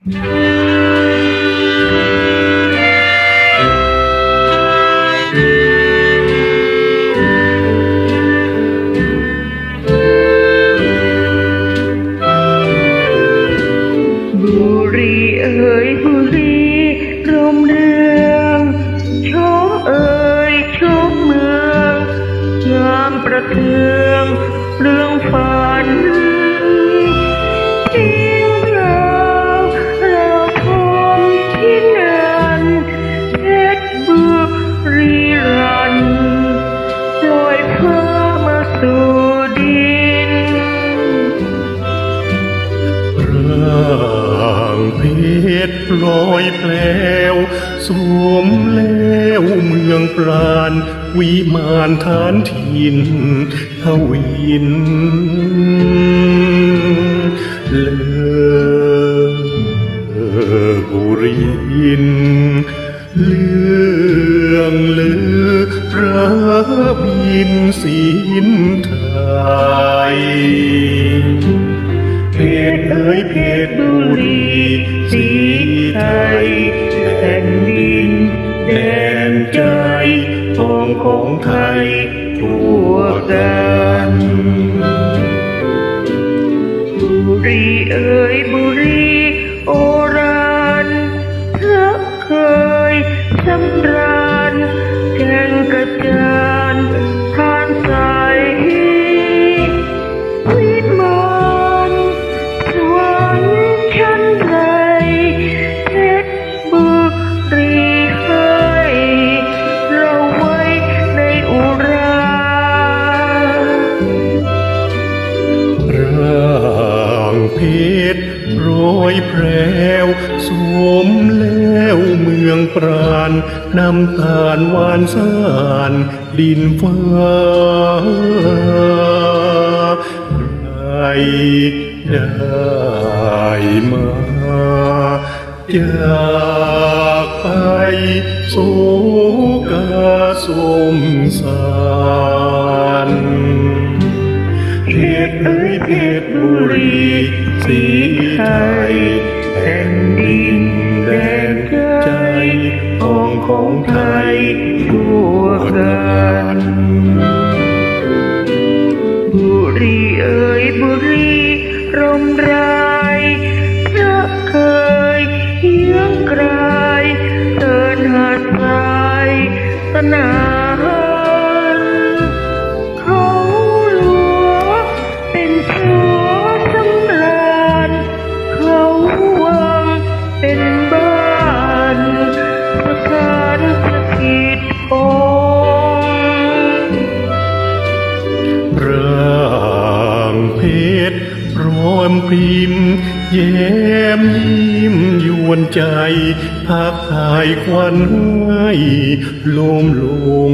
บุรีเอ๋ย เพชรลอยแปลวสวมแล้วเมืองปราณ วิมานฐานทินทวินเลอบุรินเรื่องลือพระบินสินไทยเพชรเอ๋ยเพชร รีสีไทยแผ่นดินแดนใจทองของไทยทั่วกันบุรีเอ๋ยบุรีโอรานพระเคยสำรา โรยแพรวสวมแล้วเมืองปราณน้ำตาลหวานสานดินฟ้าใครได้มาจากไปโศกาสมสารเพชรเอ้ยเพชรบุรีสี ไทยแผ่นดินแดนใจทองของไทยทั่วกันบุรีเอ๋ยบุรีร่มรา พร้อมพริมแย้มยิ้มยวนใจทักทายควันให้ลมลง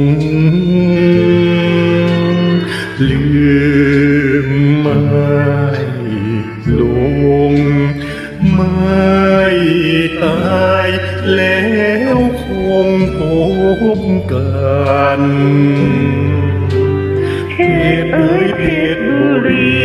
ลืมไม่ลงไม่ตายแล้วคงพบกันเพชรเอ้ยเพชรบุรี